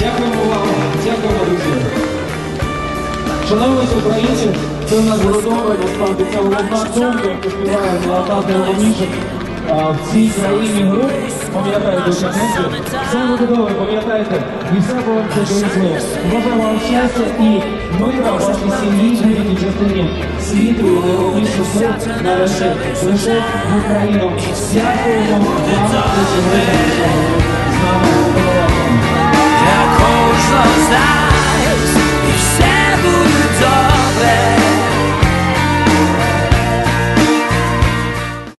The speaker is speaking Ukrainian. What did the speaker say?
Дякуємо вам, дякуємо, друзі. Шановні українці, це у нас гуртове, насправді це головна думка, яку співає золота найголовніше в цій країні груп. Пам'ятаєте учасниці? Саме готове, пам'ятаєте, і все було колесливо. Бажаю вам щастя і мира вашій сім'ї, будь-якій частині світу, і найголовніше все нарешті лише в Україну. Дякуємо вам, що.